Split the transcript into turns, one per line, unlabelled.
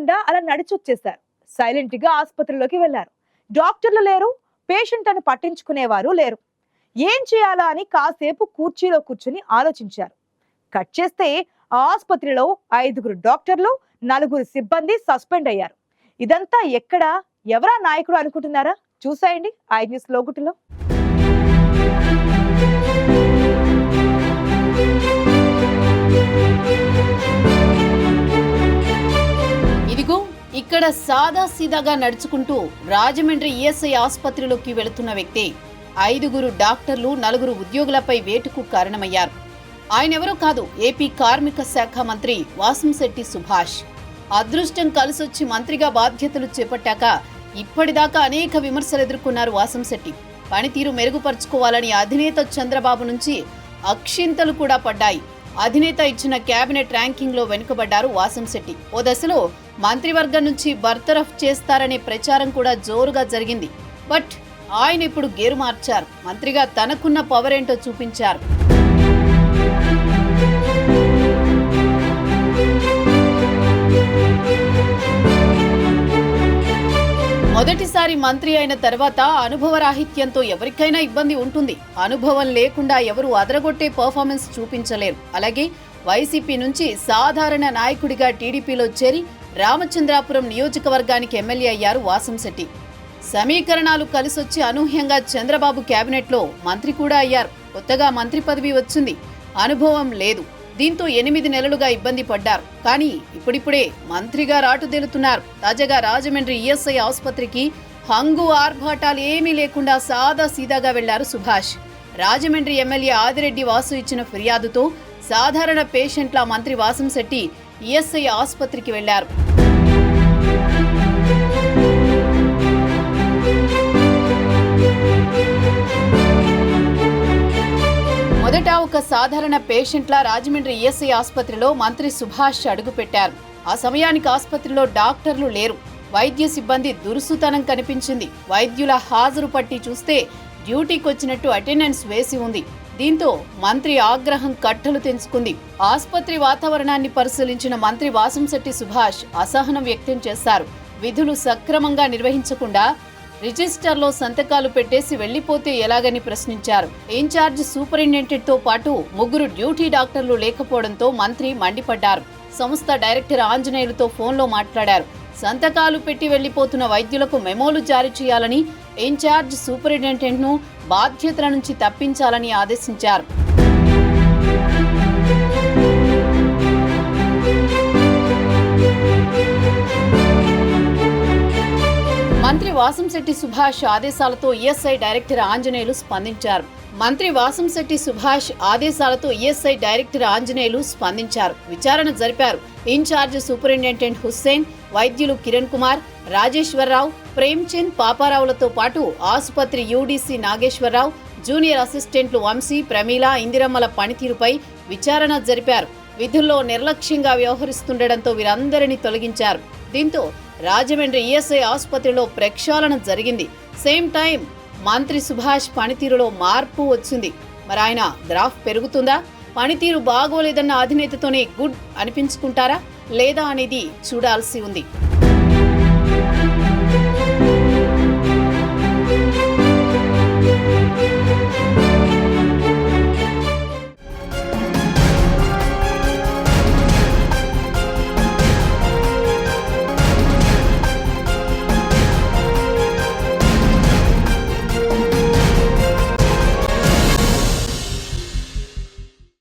లేకుండా అలా నడిచొచ్చేశారు. సైలెంట్గా ఆసుపత్రిలోకి వెళ్ళారు డాక్టర్లు లేరు పేషెంట్ అని పట్టించుకునేవారు లేరు. ఏం చేయాలా అని కాసేపు కుర్చీలో కూర్చుని ఆలోచించారు. కట్ చేస్తే ఆసుపత్రిలో ఐదుగురు డాక్టర్లు నలుగురు సిబ్బంది సస్పెండ్ అయ్యారు. ఇదంతా ఎక్కడ? ఎవరా నాయకుడు అనుకుంటున్నారా? చూసాయండి ఐ న్యూస్ లోగుటిలో.
ఇక్కడ సాదా సీదాగా నడుచుకుంటూ రాజమండ్రి ఈఎస్ఐ ఆసుపత్రిలోకి వెళుతున్న వ్యక్తే. ఐదుగురు డాక్టర్లు నలుగురు ఉద్యోగులపై వేటుకు కారణమయ్యారు. ఆయనెవరూ కాదు ఏపీ కార్మిక శాఖ మంత్రి వాసంశెట్టి సుభాష్. అదృష్టం కలిసొచ్చి మంత్రిగా బాధ్యతలు చేపట్టాక ఇప్పటిదాకా అనేక విమర్శలు ఎదుర్కొన్నారు వాసంశెట్టి. పనితీరు మెరుగుపరుచుకోవాలని అధినేత చంద్రబాబు నుంచి అక్షింతలు కూడా పడ్డాయి. అధినేత ఇచ్చిన కేబినెట్ ర్యాంకింగ్లో వెనుకబడ్డారు వాసంశెట్టి ఓ దశలో మంత్రివర్గం నుంచి బర్తరఫ్ చేస్తారనే ప్రచారం కూడా జోరుగా జరిగింది. బట్ ఆయన ఇప్పుడు గేరు మార్చారు. మంత్రిగా తనకున్న పవర్ ఏంటో చూపించారు. మొదటిసారి మంత్రి అయిన తర్వాత అనుభవరాహిత్యంతో ఎవరికైనా ఇబ్బంది ఉంటుంది. అనుభవం లేకుండా ఎవరు అదరగొట్టే పర్ఫార్మెన్స్ చూపించలేరు. అలాగే వైసీపీ నుంచి సాధారణ నాయకుడిగా టీడీపీలో చేరి రామచంద్రాపురం నియోజకవర్గానికి ఎమ్మెల్యే అయ్యారు వాసంశెట్టి సమీకరణాలు కలిసొచ్చి అనూహ్యంగా చంద్రబాబు కేబినెట్లో మంత్రి కూడా అయ్యారు. కొత్తగా మంత్రి పదవి వచ్చింది. అనుభవం లేదు. దీంతో ఎనిమిది నెలలుగా ఇబ్బంది పడ్డారు. కానీ ఇప్పుడిప్పుడే మంత్రిగా రాటుదేలుతున్నారు. తాజాగా రాజమండ్రి ఈఎస్ఐ ఆసుపత్రికి హంగు ఆర్భాటాలు ఏమీ లేకుండా సాదా సీదాగా వెళ్ళారు సుభాష్. రాజమండ్రి ఎమ్మెల్యే ఆదిరెడ్డి వాసు ఇచ్చిన ఫిర్యాదుతో సాధారణ పేషెంట్ల మంత్రి వాసంశెట్టి ఈఎస్ఐ ఆసుపత్రికి వెళ్ళారు. సాధారణ పేషెంట్ల రాజమండ్రి ఈఎస్ఐ ఆసుపత్రిలో మంత్రి సుభాష్ అడుగుపెట్టారు. ఆ సమయానికి ఆసుపత్రిలో డాక్టర్లు లేరు. వైద్య సిబ్బంది దురుసుతనం కనిపించింది. వైద్యుల హాజరు పట్టి చూస్తే డ్యూటీకి వచ్చినట్టు అటెండెన్స్ వేసి ఉంది. దీంతో మంత్రి ఆగ్రహం కట్టలు తెంచుకుంది. ఆసుపత్రి వాతావరణాన్ని పరిశీలించిన మంత్రి వాసంశెట్టి సుభాష్ అసహనం వ్యక్తం చేశారు. విధులు సక్రమంగా నిర్వహించకుండా రిజిస్టర్లో సంతకాలు పెట్టేసి వెళ్ళిపోతే ఎలాగని ప్రశ్నించారు. ఇన్ఛార్జ్ సూపరింటెండెంట్తో పాటు ముగ్గురు డ్యూటీ డాక్టర్లు లేకపోవడంతో మంత్రి మండిపడ్డారు. సంస్థ డైరెక్టర్ ఆంజనేయులతో ఫోన్లో మాట్లాడారు. సంతకాలు పెట్టి వెళ్ళిపోతున్న వైద్యులకు మెమోలు జారీ చేయాలని ఇన్ఛార్జ్ సూపరింటెండెంట్ను బాధ్యతల నుంచి తప్పించాలని ఆదేశించారు. వాసంశెట్టి సుభాష్ ఆదేశాలతో ఈఎస్ఐ డైరెక్టర్ ఆంజనేయులు స్పందించారు. మంత్రి వాసంశెట్టి సుభాష్ ఆదేశాలతో ఈఎస్ఐ డైరెక్టర్ ఆంజనేయులు స్పందించారు. విచారణ జరిపారు. ఇన్ఛార్జ్ సూపరింటెండెంట్ హుస్సేన్ వైద్యులు కిరణ్ కుమార్ రాజేశ్వరరావు ప్రేమ్చంద్ పాపారావులతో పాటు ఆసుపత్రి యూడీసీ నాగేశ్వరరావు జూనియర్ అసిస్టెంట్లు వంశీ ప్రమీల ఇందిరమ్మల పనితీరుపై విచారణ జరిపారు. విధుల్లో నిర్లక్ష్యంగా వ్యవహరిస్తుండటంతో వీరందరినీ తొలగించారు. దీంతో రాజమండ్రి ఈఎస్ఐ ఆసుపత్రిలో ప్రక్షాళన జరిగింది. సేమ్ టైం మంత్రి సుభాష్ పనితీరులో మార్పు వచ్చింది. మరి ఆయన గ్రాఫ్ పెరుగుతుందా? పనితీరు బాగోలేదన్న అధినేతతోనే గుడ్ అనిపించుకుంటారా? లేదా అనేది చూడాల్సి ఉంది.